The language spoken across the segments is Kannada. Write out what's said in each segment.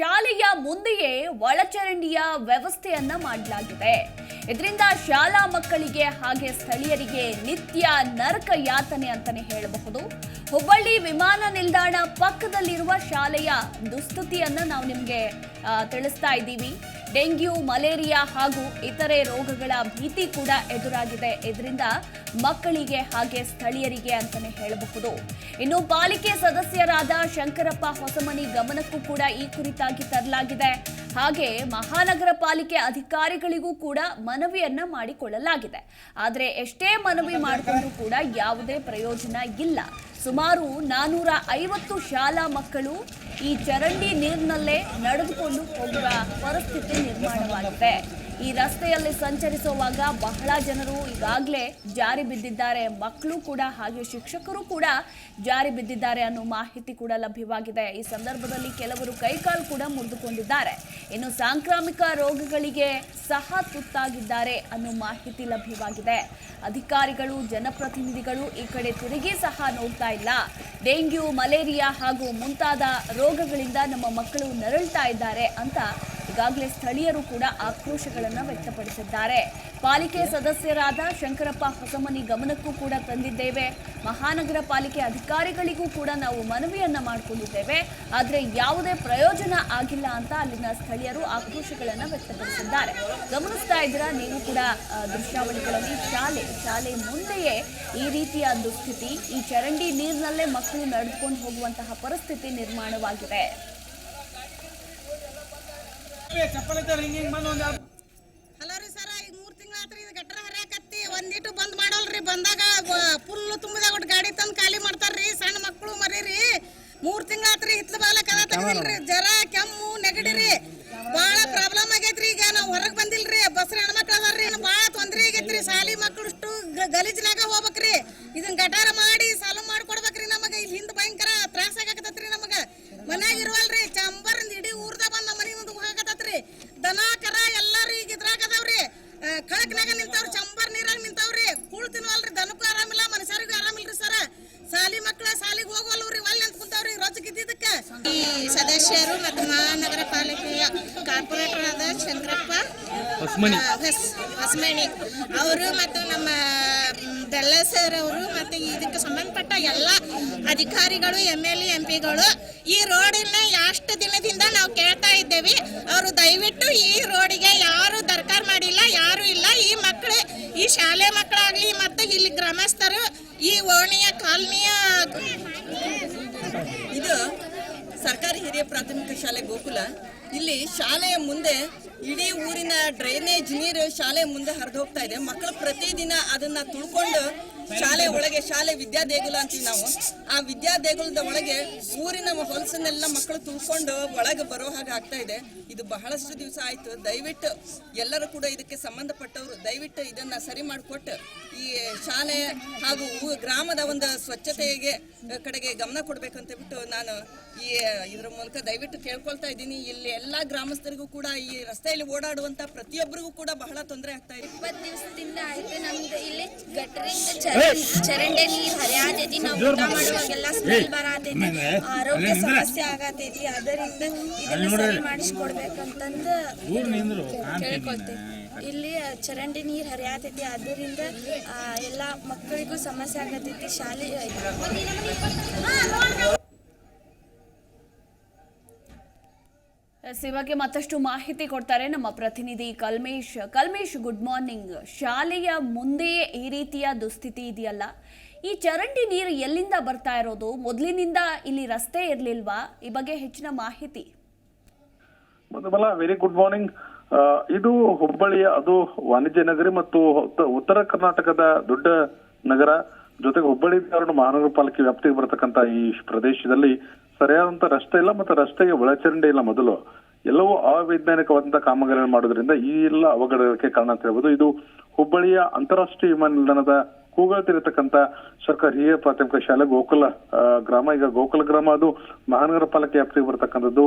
ಶಾಲೆಯ ಮುಂದೆಯೇ ಒಳಚರಂಡಿಯ ವ್ಯವಸ್ಥೆಯನ್ನ ಮಾಡಲಾಗಿದೆ. ಇದರಿಂದ ಶಾಲಾ ಮಕ್ಕಳಿಗೆ ಹಾಗೆ ಸ್ಥಳೀಯರಿಗೆ ನಿತ್ಯ ನರಕ ಯಾತನೆ ಅಂತಾನೆ ಹೇಳಬಹುದು. ಹುಬ್ಬಳ್ಳಿ ವಿಮಾನ ನಿಲ್ದಾಣ ಪಕ್ಕದಲ್ಲಿರುವ ಶಾಲೆಯ ದುಸ್ಥಿತಿಯನ್ನ ನಾವು ನಿಮಗೆ ತಿಳಿಸ್ತಾ ಇದ್ದೀವಿ. ಡೆಂಗ್ಯೂ, ಮಲೇರಿಯಾ ಹಾಗೂ ಇತರೆ ರೋಗಗಳ ಭೀತಿ ಕೂಡ ಎದುರಾಗಿದೆ. ಇದರಿಂದ ಮಕ್ಕಳಿಗೆ ಹಾಗೆ ಸ್ಥಳೀಯರಿಗೆ ಅಂತಾನೆ ಹೇಳಬಹುದು. ಇನ್ನು ಪಾಲಿಕೆ ಸದಸ್ಯರಾದ ಶಂಕರಪ್ಪ ಹೊಸಮನಿ ಗಮನಕ್ಕೂ ಕೂಡ ಈ ಕುರಿತಾಗಿ ತರಲಾಗಿದೆ. ಹಾಗೆ ಮಹಾನಗರ ಪಾಲಿಕೆ ಅಧಿಕಾರಿಗಳಿಗೂ ಕೂಡ ಮನವಿಯನ್ನ ಮಾಡಿಕೊಳ್ಳಲಾಗಿದೆ. ಆದರೆ ಎಷ್ಟೇ ಮನವಿ ಮಾಡಿಕೊಂಡು ಕೂಡ ಯಾವುದೇ ಪ್ರಯೋಜನ ಇಲ್ಲ. ಸುಮಾರು ನಾನೂರ ಐವತ್ತು ಶಾಲಾ ಮಕ್ಕಳು ಈ ಚರಂಡಿ ನೀರಿನಲ್ಲೇ ನಡೆದುಕೊಂಡು ಹೋಗುವ ಪರಿಸ್ಥಿತಿ ನಿರ್ಮಾಣವಾಗಿದೆ. ಈ ರಸ್ತೆಯಲ್ಲಿ ಸಂಚರಿಸುವಾಗ ಬಹಳ ಜನರು ಈಗಾಗಲೇ ಜಾರಿ ಬಿದ್ದಿದ್ದಾರೆ. ಮಕ್ಕಳು ಕೂಡ ಹಾಗೆ ಶಿಕ್ಷಕರು ಕೂಡ ಜಾರಿ ಬಿದ್ದಿದ್ದಾರೆ ಅನ್ನೋ ಮಾಹಿತಿ ಕೂಡ ಲಭ್ಯವಾಗಿದೆ. ಈ ಸಂದರ್ಭದಲ್ಲಿ ಕೆಲವರು ಕೈಕಾಲು ಕೂಡ ಮುರಿದುಕೊಂಡಿದ್ದಾರೆ. ಇನ್ನು ಸಾಂಕ್ರಾಮಿಕ ರೋಗಗಳಿಗೆ ಸಹ ತುತ್ತಾಗಿದ್ದಾರೆ ಅನ್ನೋ ಮಾಹಿತಿ ಲಭ್ಯವಾಗಿದೆ. ಅಧಿಕಾರಿಗಳು, ಜನಪ್ರತಿನಿಧಿಗಳು ಈ ಕಡೆ ತಿರುಗಿ ಸಹ ನೋಡ್ತಾ ಇಲ್ಲ. ಡೆಂಗ್ಯೂ, ಮಲೇರಿಯಾ ಹಾಗೂ ಮುಂತಾದ ರೋಗಗಳಿಂದ ನಮ್ಮ ಮಕ್ಕಳು ನರಳ್ತಾ ಇದ್ದಾರೆ ಅಂತ ಈಗಾಗಲೇ ಸ್ಥಳೀಯರು ಕೂಡ ಆಕ್ರೋಶಗಳನ್ನು ವ್ಯಕ್ತಪಡಿಸಿದ್ದಾರೆ. ಪಾಲಿಕೆ ಸದಸ್ಯರಾದ ಶಂಕರಪ್ಪ ಹೊಸಮನಿ ಗಮನಕ್ಕೂ ಕೂಡ ತಂದಿದ್ದೇವೆ. ಮಹಾನಗರ ಪಾಲಿಕೆ ಅಧಿಕಾರಿಗಳಿಗೂ ಕೂಡ ನಾವು ಮನವಿಯನ್ನ ಮಾಡಿಕೊಂಡಿದ್ದೇವೆ. ಆದರೆ ಯಾವುದೇ ಪ್ರಯೋಜನ ಆಗಿಲ್ಲ ಅಂತ ಅಲ್ಲಿನ ಸ್ಥಳೀಯರು ಆಕ್ರೋಶಗಳನ್ನು ವ್ಯಕ್ತಪಡಿಸಿದ್ದಾರೆ. ಗಮನಿಸ್ತಾ ಇದ್ದೀರಾ? ನೀವು ಕೂಡ ದೃಶ್ಯಾವಳಿಗಳಲ್ಲಿ ಶಾಲೆ ಶಾಲೆ ಮುಂದೆಯೇ ಈ ರೀತಿಯ ದುಸ್ಥಿತಿ, ಈ ಚರಂಡಿ ನೀರಿನಲ್ಲೇ ಮಕ್ಕಳು ನಡೆದುಕೊಂಡು ಹೋಗುವಂತಹ ಪರಿಸ್ಥಿತಿ ನಿರ್ಮಾಣವಾಗಿದೆ ಚಪ್ಪಲ್ ಐತೆ ಹಿಂಗ್ ಹಿಂಗ್ ಬಂದು ಒಂದ್ ಎರಡ್ ಹಲೋ ರೀ ಸರ ಈಗ ಮೂರ್ ತಿಂಗಳ ಆತ್ರಿ ಇದು ಗಟ್ರ ಹರಿಯಾಕತ್ತಿ ಒಂದಿಟ್ಟು ಬಂದ್ ಮಾಡಲ್ರಿ. ಬಂದಾಗ ಫುಲ್ ತುಂಬಿದಾಗ ಒಟ್ಟು ಗಾಡಿ ತಂದ್ ಖಾಲಿ ಮಾಡ್ತಾರ್ರಿ. ಸಣ್ಣ ಮಕ್ಕಳು ಮರೀರಿ. ಮೂರ್ ತಿಂಗಳಾತ್ರಿ ಹಿತ್ಲ ಬಾಲ ಕದ ತೆಗದಿಲ್ರಿ ಜರ ಕೆಮ್ಮು ನೆಗಡಿ ರೀ ಬಾಳ ಪ್ರಾಬ್ಲಮ್ ಆಗೈತ್ರಿ. ಈಗ ನಾವು ಹೊರಗ್ ಬಂದಿಲ್ರಿ. ಬಸ್ ಹೆಣ್ಮಕ್ಳು ಅದಾರ್ರಿ. ಬಾಳ ತೊಂದ್ರೆ ಆಗೈತ್ರಿ. ಶಾಲಿ ಮಕ್ಳು ಅಷ್ಟು ಗಲೀಜ್ನಾಗ ಹೋಗ್ಬೇಕ್ರಿ ಹೊಸ್ಮನಿ. ಹೊಸ್ಮನಿ ಅವರು ಮತ್ತು ನಮ್ಮ ಬೆಲ್ಲ ಸರ್ ಅವರು ಮತ್ತು ಇದಕ್ಕೆ ಸಂಬಂಧಪಟ್ಟ ಎಲ್ಲ ಅಧಿಕಾರಿಗಳು ಎಂ ಎಲ್ ಎಂ ಪಿಗಳು ಈ ರೋಡಿನ ಎಷ್ಟು ದಿನದಿಂದ ನಾವು ಕೇಳ್ತಾ ಇದ್ದೇವೆ. ಅವರು ದಯವಿಟ್ಟು ಈ ರೋಡಿಗೆ ಯಾರು ದರ್ಕಾರ ಮಾಡಿಲ್ಲ, ಯಾರು ಇಲ್ಲ. ಈ ಮಕ್ಕಳು ಈ ಶಾಲೆ ಮಕ್ಕಳಾಗಲಿ ಮತ್ತು ಇಲ್ಲಿ ಗ್ರಾಮಸ್ಥರು ಈ ಓಣಿಯ ಕಾಲನಿಯ ಇದು ಸರ್ಕಾರಿ ಹಿರಿಯ ಪ್ರಾಥಮಿಕ ಶಾಲೆ ಗೋಕುಲ. ಇಲ್ಲಿ ಶಾಲೆಯ ಮುಂದೆ ಇಡೀ ಊರಿನ ಡ್ರೈನೇಜ್ ನೀರು ಶಾಲೆ ಮುಂದೆ ಹರಿದು ಹೋಗ್ತಾ ಇದೆ. ಮಕ್ಕಳು ಪ್ರತಿದಿನ ಅದನ್ನ ತುಳ್ಕೊಂಡು ಶಾಲೆ ಒಳಗೆ, ಶಾಲೆ ವಿದ್ಯಾ ದೇಗುಲ ಅಂತೀವಿ ನಾವು. ಆ ವಿದ್ಯಾ ದೇಗುಲದ ಒಳಗೆ ಊರಿನ ಹೊಲಸನ್ನೆಲ್ಲ ಮಕ್ಕಳು ತುಳ್ಕೊಂಡು ಒಳಗೆ ಬರೋ ಹಾಗೆ ಆಗ್ತಾ ಇದೆ. ಇದು ಬಹಳಷ್ಟು ದಿವಸ ಆಯ್ತು. ದಯವಿಟ್ಟು ಎಲ್ಲರೂ ಕೂಡ ಇದಕ್ಕೆ ಸಂಬಂಧಪಟ್ಟವರು ದಯವಿಟ್ಟು ಇದನ್ನ ಸರಿ ಮಾಡಿಕೊಟ್ಟು ಈ ಶಾಲೆ ಹಾಗೂ ಗ್ರಾಮದ ಒಂದು ಸ್ವಚ್ಛತೆಗೆ ಕಡೆಗೆ ಗಮನ ಕೊಡ್ಬೇಕಂತ ಬಿಟ್ಟು ನಾನು ಈ ಇದ್ರ ಮೂಲಕ ದಯವಿಟ್ಟು ಕೇಳ್ಕೊಳ್ತಾ ಇದ್ದೀನಿ. ಇಲ್ಲಿ ಎಲ್ಲಾ ಗ್ರಾಮಸ್ಥರಿಗೂ ಕೂಡ ಈ ರಸ್ತೆಯಲ್ಲಿ ಓಡಾಡುವಂತ ಪ್ರತಿಯೊಬ್ಬರಿಗೂ ಕೂಡ ಬಹಳ ತೊಂದರೆ ಆಗ್ತಾ ಇದೆ. ಇಪ್ಪತ್ತು ದಿವಸದಿಂದ ಆಯ್ತು ನಮ್ದು ಇಲ್ಲಿ ಗಟರಿಂದ ಚರಂಡೆ ನೀರು ಹರಿಯಾತೈತಿ ನಾವು ಊಟ ಮಾಡುವಾಗೆಲ್ಲ ಸ್ಮೆಲ್ ಬರಾತೈತಿ. ಆರೋಗ್ಯ ಸಮಸ್ಯೆ ಆಗತೈತಿ. ಅದರಿಂದ ಇದನ್ನ ಸರಿ ಮಾಡಿಸ್ಕೊಡ್ಬೇಕಂತಂದು ಕೇಳ್ಕೊಳ್ತೇವೆ. ಇಲ್ಲಿ ಚರಂಡಿ ನೀರು ಹರಿಯಾತೈತಿ. ಅದರಿಂದ ಆ, ಎಲ್ಲ ಮಕ್ಕಳಿಗೂ ಸಮಸ್ಯೆ ಆಗತೈತಿ. ಶಾಲೆ ಎಸ್, ಈ ಬಗ್ಗೆ ಮತ್ತಷ್ಟು ಮಾಹಿತಿ ಕೊಡ್ತಾರೆ ನಮ್ಮ ಪ್ರತಿನಿಧಿ ಕಲ್ಮೇಶ್. ಕಲ್ಮೇಶ್ ಗುಡ್ ಮಾರ್ನಿಂಗ್ ಶಾಲೆಯ ಮುಂದೆಯೇ ಈ ರೀತಿಯ ದುಸ್ಥಿತಿ ಇದೆಯಲ್ಲ? ಈ ಚರಂಡಿ ನೀರು ಎಲ್ಲಿಂದ ಬರ್ತಾ ಇರೋದು? ಮೊದಲಿನಿಂದ ಇಲ್ಲಿ ರಸ್ತೆ ಇರ್ಲಿಲ್ವಾ? ಈ ಬಗ್ಗೆ ಹೆಚ್ಚಿನ ಮಾಹಿತಿ. ವೆರಿ ಗುಡ್ ಮಾರ್ನಿಂಗ್ ಇದು ಹುಬ್ಬಳ್ಳಿಯ ಅದು ವಾಣಿಜ್ಯ ನಗರಿ ಮತ್ತು ಉತ್ತರ ಕರ್ನಾಟಕದ ದೊಡ್ಡ ನಗರ. ಜೊತೆಗೆ ಹುಬ್ಬಳ್ಳಿ ಧಾರವಾಡ ಮಹಾನಗರ ಪಾಲಿಕೆ ವ್ಯಾಪ್ತಿಗೆ ಬರತಕ್ಕಂತ ಈ ಪ್ರದೇಶದಲ್ಲಿ ಸರಿಯಾದಂತ ರಸ್ತೆ ಇಲ್ಲ ಮತ್ತೆ ರಸ್ತೆಗೆ ಒಳಚರಂಡಿ ಇಲ್ಲ ಮೊದಲು. ಎಲ್ಲವೂ ಅವೈಜ್ಞಾನಿಕವಾದಂತಹ ಕಾಮಗಾರಿಗಳನ್ನು ಮಾಡೋದ್ರಿಂದ ಈ ಎಲ್ಲ ಅವಘಡಕ್ಕೆ ಕಾರಣ ಅಂತ ಹೇಳ್ಬೋದು. ಇದು ಹುಬ್ಬಳ್ಳಿಯ ಅಂತಾರಾಷ್ಟ್ರೀಯ ವಿಮಾನ ನಿಲ್ದಾಣದ ಕೂಗಾಳ್ತಿರತಕ್ಕಂತ ಸರ್ಕಾರಿ ಹಿರಿಯ ಪ್ರಾಥಮಿಕ ಶಾಲೆ ಗೋಕುಲ ಗ್ರಾಮ. ಈಗ ಗೋಕುಲ ಗ್ರಾಮ ಅದು ಮಹಾನಗರ ಪಾಲಿಕೆ ವ್ಯಾಪ್ತಿಗೆ ಬರತಕ್ಕಂಥದ್ದು.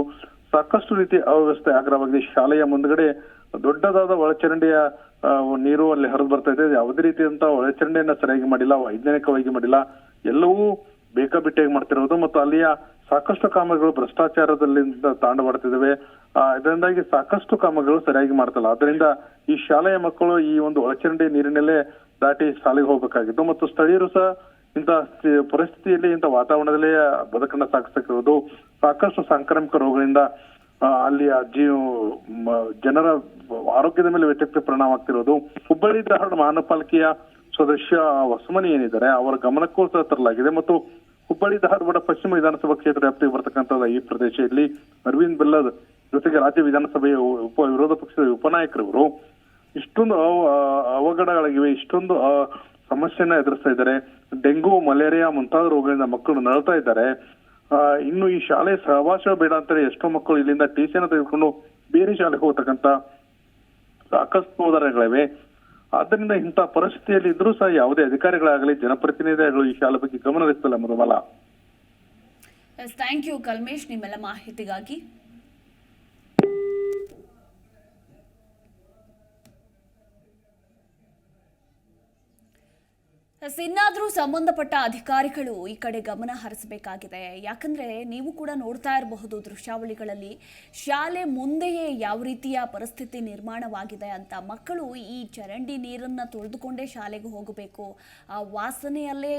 ಸಾಕಷ್ಟು ರೀತಿ ಅವ್ಯವಸ್ಥೆ ಆಗ್ರಹವಾಗಿದೆ. ಶಾಲೆಯ ಮುಂದ್ಗಡೆ ದೊಡ್ಡದಾದ ಒಳಚರಂಡಿಯ ನೀರು ಅಲ್ಲಿ ಹರಿದು ಬರ್ತಾ ಇದೆ. ಯಾವುದೇ ರೀತಿಯಂತ ಒಳಚರಂಡಿಯನ್ನ ಸರಿಯಾಗಿ ಮಾಡಿಲ್ಲ, ವೈಜ್ಞಾನಿಕವಾಗಿ ಮಾಡಿಲ್ಲ. ಎಲ್ಲವೂ ಬೇಕಾಬಿಟ್ಟಿಯಾಗಿ ಮಾಡ್ತಿರೋದು. ಮತ್ತು ಅಲ್ಲಿಯ ಸಾಕಷ್ಟು ಕಾಮಗಳು ಭ್ರಷ್ಟಾಚಾರದಲ್ಲಿಂದ ತಾಂಡವಾಡ್ತಿದ್ದಾವೆ ಇದರಿಂದಾಗಿ ಸಾಕಷ್ಟು ಕಾಮಗಳು ಸರಿಯಾಗಿ ಮಾಡ್ತಲ್ಲ. ಅದರಿಂದ ಈ ಶಾಲೆಯ ಮಕ್ಕಳು ಈ ಒಂದು ಒಳಚರಂಡಿ ನೀರಿನಲ್ಲೇ ದಾಟಿ ಶಾಲೆಗೆ ಹೋಗ್ಬೇಕಾಗಿತ್ತು. ಮತ್ತು ಸ್ಥಳೀಯರು ಸಹ ಇಂಥ ಪರಿಸ್ಥಿತಿಯಲ್ಲಿ ಇಂಥ ವಾತಾವರಣದಲ್ಲಿ ಬದುಕನ್ನ ಸಾಗಿಸಕ್ಕಿರೋದು ಸಾಕಷ್ಟು ಸಾಂಕ್ರಾಮಿಕ ರೋಗಗಳಿಂದ ಆ, ಅಲ್ಲಿಯ ಜೀವ ಜನರ ಆರೋಗ್ಯದ ಮೇಲೆ ವ್ಯತಿರಿಕ್ತ ಪರಿಣಾಮ ಆಗ್ತಿರೋದು. ಹುಬ್ಬಳ್ಳಿ ಧಾರವಾಡ ಮಹಾನಪಾಲಿಕೆಯ ಸದಸ್ಯ ಹೊಸಮನಿ ಏನಿದ್ದಾರೆ ಅವರ ಗಮನಕ್ಕೂ ಸಹ ತರಲಾಗಿದೆ. ಮತ್ತು ಹುಬ್ಬಳ್ಳಿ ಧಾರವಾಡ ಪಶ್ಚಿಮ ವಿಧಾನಸಭಾ ಕ್ಷೇತ್ರ ವ್ಯಾಪ್ತಿಗೆ ಬರ್ತಕ್ಕಂಥದ್ದು ಈ ಪ್ರದೇಶ ಇಲ್ಲಿ ಅರವಿಂದ್ ಬೆಲ್ಲದ್ ಜೊತೆಗೆ ರಾಜ್ಯ ವಿಧಾನಸಭೆಯ ಉಪ, ವಿರೋಧ ಪಕ್ಷದ ಉಪನಾಯಕರವರು ಇಷ್ಟೊಂದು ಅವಘಡಗಳಾಗಿವೆ, ಇಷ್ಟೊಂದು ಸಮಸ್ಯೆನ ಎದುರಿಸ್ತಾ ಇದ್ದಾರೆ. ಡೆಂಗು, ಮಲೇರಿಯಾ ಮುಂತಾದ ರೋಗಗಳಿಂದ ಮಕ್ಕಳು ನರಳ್ತಾ ಇದ್ದಾರೆ. ಇನ್ನು ಈ ಶಾಲೆ ಸಹವಾಸ ಬೇಡ ಅಂತೇಳಿ ಎಷ್ಟೋ ಮಕ್ಕಳು ಇಲ್ಲಿಂದ ಟಿಸಿಯನ್ನು ತೆಗೆದುಕೊಂಡು ಬೇರೆ ಶಾಲೆಗೆ ಹೋಗ್ತಕ್ಕಂತ ಸಾಕಷ್ಟು ಉದಾಹರಣೆಗಳಿವೆ. ಆದ್ದರಿಂದ ಇಂತಹ ಪರಿಸ್ಥಿತಿಯಲ್ಲಿ ಇದ್ರೂ ಸಹ ಯಾವುದೇ ಅಧಿಕಾರಿಗಳಾಗಲಿ ಜನಪ್ರತಿನಿಧಿಗಳು ಈ ಶಾಲೆ ಬಗ್ಗೆ ಗಮನ ಹರಿಸಲ್ಲ ಮಧುಬಲ ಥ್ಯಾಂಕ್ ಯು ಕಲ್ಮೇಶ್ ನಿಮ್ಮೆಲ್ಲ ಮಾಹಿತಿಗಾಗಿ. ಎಸ್, ಇನ್ನಾದ್ರೂ ಸಂಬಂಧಪಟ್ಟ ಅಧಿಕಾರಿಗಳು ಈ ಕಡೆ ಗಮನ ಹರಿಸಬೇಕಾಗಿದೆ. ಯಾಕಂದರೆ ನೀವು ಕೂಡ ನೋಡ್ತಾ ಇರಬಹುದು ದೃಶ್ಯಾವಳಿಗಳಲ್ಲಿ ಶಾಲೆ ಮುಂದೆಯೇ ಯಾವ ರೀತಿಯ ಪರಿಸ್ಥಿತಿ ನಿರ್ಮಾಣವಾಗಿದೆ ಅಂತ. ಮಕ್ಕಳು ಈ ಚರಂಡಿ ನೀರನ್ನು ತೊಳೆದುಕೊಂಡೇ ಶಾಲೆಗೆ ಹೋಗಬೇಕು. ಆ ವಾಸನೆಯಲ್ಲೇ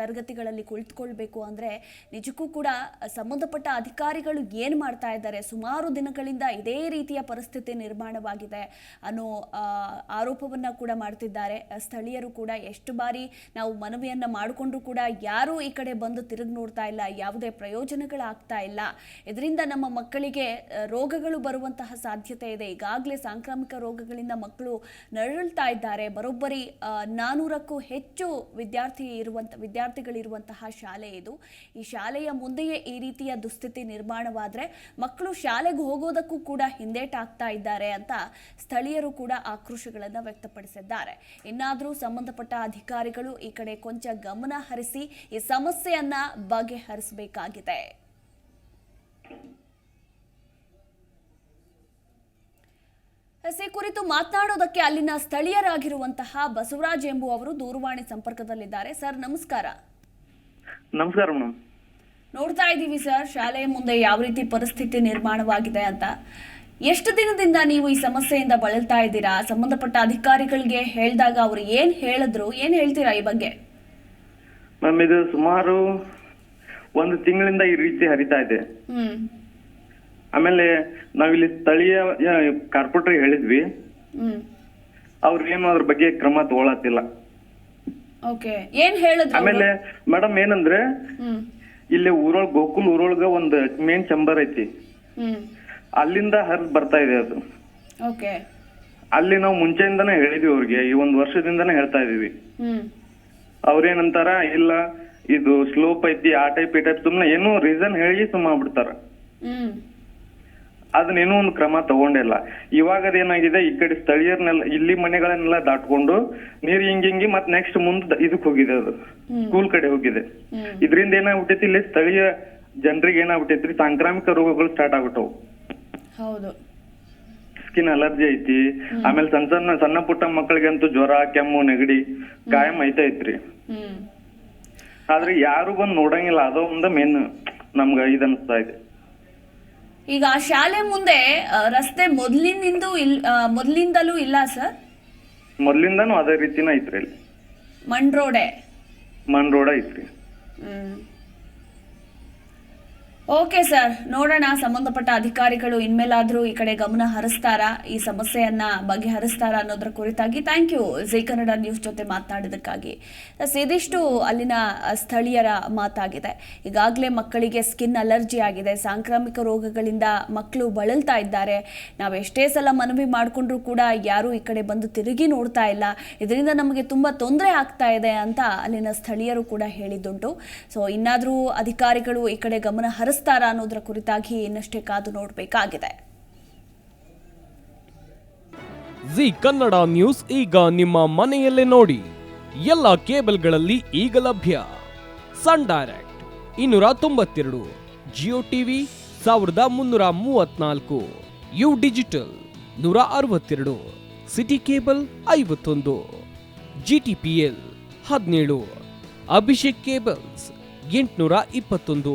ತರಗತಿಗಳಲ್ಲಿ ಕುಳಿತುಕೊಳ್ಬೇಕು ಅಂದರೆ ನಿಜಕ್ಕೂ ಕೂಡ ಸಂಬಂಧಪಟ್ಟ ಅಧಿಕಾರಿಗಳು ಏನು ಮಾಡ್ತಾ ಇದ್ದಾರೆ ಸುಮಾರು ದಿನಗಳಿಂದ ಇದೇ ರೀತಿಯ ಪರಿಸ್ಥಿತಿ ನಿರ್ಮಾಣವಾಗಿದೆ ಅನ್ನೋ ಆರೋಪವನ್ನ ಕೂಡ ಮಾಡ್ತಿದ್ದಾರೆ. ಸ್ಥಳೀಯರು ಕೂಡ ಎಷ್ಟು ಬಾರಿ ನಾವು ಮನವಿಯನ್ನು ಮಾಡಿಕೊಂಡ್ರು ಕೂಡ ಯಾರೂ ಈ ಕಡೆ ಬಂದು ತಿರುಗಿ ನೋಡ್ತಾ ಇಲ್ಲ, ಯಾವುದೇ ಪ್ರಯೋಜನಗಳಾಗ್ತಾ ಇಲ್ಲ. ಇದರಿಂದ ನಮ್ಮ ಮಕ್ಕಳಿಗೆ ರೋಗಗಳು ಬರುವಂತಹ ಸಾಧ್ಯತೆ ಇದೆ. ಈಗಾಗಲೇ ಸಾಂಕ್ರಾಮಿಕ ರೋಗಗಳಿಂದ ಮಕ್ಕಳು ನರಳ್ತಾ ಇದ್ದಾರೆ. ಬರೋಬ್ಬರಿ ನಾನೂರಕ್ಕೂ ಹೆಚ್ಚು ವಿದ್ಯಾರ್ಥಿ ಇರುವಂತ, ವಿದ್ಯಾರ್ಥಿಗಳಿರುವಂತಹ ಶಾಲೆ ಇದು. ಈ ಶಾಲೆಯ ಮುಂದೆಯೇ ಈ ರೀತಿಯ ದುಸ್ಥಿತಿ ನಿರ್ಮಾಣವಾದರೆ ಮಕ್ಕಳು ಶಾಲೆಗೆ ಹೋಗೋದಕ್ಕೂ ಕೂಡ ಹಿಂದೇಟಾಗ್ತಾ ಇದ್ದಾರೆ ಅಂತ ಸ್ಥಳೀಯರು ಕೂಡ ಆಕ್ರೋಶಗಳನ್ನು ವ್ಯಕ್ತಪಡಿಸಿದ್ದಾರೆ. ಇನ್ನಾದರೂ ಸಂಬಂಧಪಟ್ಟ ಅಧಿಕಾರಿಗಳು ಈ ಕಡೆ ಕೊಂಚ ಗಮನ ಹರಿಸಿ ಈ ಸಮಸ್ಯೆಯನ್ನ ಬಗೆಹರಿಸಬೇಕಾಗಿದೆ. ಈ ಕುರಿತು ಮಾತನಾಡೋದಕ್ಕೆ ಅಲ್ಲಿನ ಸ್ಥಳೀಯರಾಗಿರುವಂತಹ ಬಸವರಾಜ್ ಎಂಬುವವರು ದೂರವಾಣಿ ಸಂಪರ್ಕದಲ್ಲಿದ್ದಾರೆ. ಸರ್ ನಮಸ್ಕಾರ. ನಮಸ್ಕಾರ ಮೇಡಮ್. ನೋಡ್ತಾ ಇದ್ದೀವಿ ಸರ್ ಶಾಲೆಯ ಮುಂದೆ ಯಾವ ರೀತಿ ಪರಿಸ್ಥಿತಿ ನಿರ್ಮಾಣವಾಗಿದೆ ಅಂತ. ಎಷ್ಟು ದಿನದಿಂದ ನೀವು ಈ ಸಮಸ್ಯೆಯಿಂದ ಬಳಲ್ತಾ ಇದ್ದೀರಾ? ಸಂಬಂಧಪಟ್ಟ ಅಧಿಕಾರಿಗಳಿಗೆ ಹೇಳಿದಾಗ ಅವರು ಏನ್ ಹೇಳಿದ್ರು ಏನ್ ಹೇಳ್ತೀರಾ ಈ ಬಗ್ಗೆ? ಮ್ಯಾಮ್ ಇದು ಸುಮಾರು ಒಂದು ತಿಂಗಳಿಂದ ಈ ರೀತಿ ಹರಿತಾ ಇದೆ. ಆಮೇಲೆ ನಾವಿಲ್ಲಿ ಸ್ಥಳೀಯ ಕಾರ್ಪೊರೇಟರ್ ಹೇಳಿದ್ವಿ. ಅವ್ರು ಏನು ಅದ್ರ ಬಗ್ಗೆ ಕ್ರಮ ತಗೊಳತಿಲ್ಲ ಓಕೆ. ಏನ್ ಹೇಳಿದ್ರು ಆಮೇಲೆ ಮೇಡಮ್ ಏನಂದ್ರೆ ಇಲ್ಲಿ ಊರೊಳಗ್ ಗೋಕುಲ್ ಊರೊಳಗ ಒಂದ್ ಮೇನ್ ಚಂಬರ್ ಐತಿ. ಅಲ್ಲಿಂದ ಹರಿದ್ ಬರ್ತಾ ಇದೆ ಅದು. ಓಕೆ. ಅಲ್ಲಿ ನಾವು ಮುಂಚೆಯಿಂದಾನೇ ಹೇಳಿದ್ವಿ ಅವ್ರಿಗೆ ಈ ಒಂದು ವರ್ಷದಿಂದಾನೇ ಹೇಳ್ತಾ ಇದೀವಿ ಹ್ಮ್. ಅವ್ರೇನಂತಾರ ಇಲ್ಲ ಇದು ಸ್ಲೋಪ್ ಐತಿ ಆ ಟೈಪ್ ಈ ಟೈಪ್ ಸುಮ್ನೆ ಏನೋ ರೀಸನ್ ಹೇಳಿ ಸುಮ್ಮ ಆಗ್ಬಿಡ್ತಾರ. ಅದನ್ನ ಅದನ್ನೇನೋ ಒಂದು ಕ್ರಮ ತಗೊಂಡಿಲ್ಲ ಇವಾಗ ಅದೇನಾಗಿದೆ ಈ ಕಡೆ ಸ್ಥಳೀಯರನ್ನೆಲ್ಲ ಇಲ್ಲಿ ಮನೆಗಳನ್ನೆಲ್ಲ ದಾಟ್ಕೊಂಡು ನೀರ್ ಹಿಂಗ್ ಹಿಂಗಿ ಮತ್ ನೆಕ್ಸ್ಟ್ ಮುಂದ್ ಇದಕ್ ಹೋಗಿದೆ ಅದು. ಸ್ಕೂಲ್ ಕಡೆ ಹೋಗಿದೆ. ಇದರಿಂದ ಏನಾಗ್ಬಿಟ್ಟೈತಿ ಇಲ್ಲಿ ಸ್ಥಳೀಯ ಜನರಿಗೆ ಏನಾಗ್ಬಿಟ್ಟೈತಿ ಸಾಂಕ್ರಾಮಿಕ ರೋಗಗಳು ಸ್ಟಾರ್ಟ್ ಆಗ್ಬಿಟ್ಟವು. ಹೌದು. ಸ್ಕಿನ್ ಅಲರ್ಜಿ ಐತಿ. ಆಮೇಲೆ ಸಣ್ಣ ಸಣ್ಣ ಸಣ್ಣ ಪುಟ್ಟ ಮಕ್ಕಳಿಗಂತೂ ಜ್ವರ ಕೆಮ್ಮು ನೆಗಡಿ ಕಾಯಂ ಐತೈತ್ರಿ ಐತ್ರಿ. ಆದ್ರೆ ಯಾರು ಬಂದ್ ನೋಡಂಗಿಲ್ಲ ಅದೋ ಒಂದ್ ಮೇನ್ ನಮ್ಗ ಇದನ್ಸ್ತಾ ಇದೆ. ಈಗ ಆ ಶಾಲೆ ಮುಂದೆ ಆ, ರಸ್ತೆ ಮೊದಲಿನಿಂದ ಇಲ್ ಆ, ಮೊದಲಿಂದಲೂ ಇಲ್ಲ ಸರ್? ಮೊದ್ಲಿಂದಾನು ಅದೇ ರೀತಿನ ಐತ್ರಿ ಇಲ್ಲಿ ಮಣ್ ರೋಡೆ? ಮಣ್ ರೋಡ್ ಐತ್ರಿ. ಹ್ಮ್. ಓಕೆ ಸರ್ ನೋಡೋಣ. ಸಂಬಂಧಪಟ್ಟ ಅಧಿಕಾರಿಗಳು ಇನ್ಮೇಲಾದ್ರೂ ಈ ಕಡೆ ಗಮನ ಹರಿಸ್ತಾರಾ? ಈ ಸಮಸ್ಯೆಯನ್ನ ಬಗೆಹರಿಸ್ತಾರಾ ಅನ್ನೋದ್ರ ಕುರಿತಾಗಿ thank you Zee Kannada news ಜೊತೆ ಮಾತನಾಡಿದಕ್ಕಾಗಿ ಇದಿಷ್ಟು ಅಲ್ಲಿನ ಸ್ಥಳೀಯರ ಮಾತಾಗಿದೆ. ಈಗಾಗಲೇ ಮಕ್ಕಳಿಗೆ ಸ್ಕಿನ್ ಅಲರ್ಜಿ ಆಗಿದೆ. ಸಾಂಕ್ರಾಮಿಕ ರೋಗಗಳಿಂದ ಮಕ್ಕಳು ಬಳಲ್ತಾ ಇದ್ದಾರೆ. ನಾವು ಎಷ್ಟೇ ಸಲ ಮನವಿ ಮಾಡಿಕೊಂಡ್ರೂ ಕೂಡ ಯಾರೂ ಈ ಕಡೆ ಬಂದು ತಿರುಗಿ ನೋಡ್ತಾ ಇಲ್ಲ. ಇದರಿಂದ ನಮಗೆ ತುಂಬ ತೊಂದರೆ ಆಗ್ತಾ ಇದೆ ಅಂತ ಅಲ್ಲಿನ ಸ್ಥಳೀಯರು ಕೂಡ ಹೇಳಿದ್ದುಂಟು. ಸೊ ಇನ್ನಾದರೂ ಅಧಿಕಾರಿಗಳು ಈ ಕಡೆ ಗಮನ ಹರಿಸ್ತಾರಾ ಅನ್ನೋದರ ಕುರಿತಾಗಿ ಇನ್ನಷ್ಟೇ ಕಾದು ನೋಡಬೇಕಾಗಿದೆ. ಜಿ ಕನ್ನಡ ನ್ಯೂಸ್ ಈಗ ನಿಮ್ಮ ಮನೆಯಲ್ಲೇ ನೋಡಿ. ಎಲ್ಲ ಕೇಬಲ್ಗಳಲ್ಲಿ ಈಗ ಲಭ್ಯ. ಸನ್ ಡೈರೆಕ್ಟ್ ಇನ್ನೂರ ತೊಂಬತ್ತೆರಡು, ಜಿಯೋ ಟಿವಿ ಸಾವಿರದ ಮುನ್ನೂರ ಮೂವತ್ನಾಲ್ಕು ಯು ಡಿಜಿಟಲ್ ನೂರ ಅರವತ್ತೆರಡು, ಸಿಟಿ ಕೇಬಲ್ ಐವತ್ತೊಂದು ಜಿ ಟಿ ಪಿ ಎಲ್ ಹದಿನೇಳು, ಅಭಿಷೇಕ್ ಕೇಬಲ್ಸ್ ಎಂಟುನೂರ ಇಪ್ಪತ್ತೊಂದು.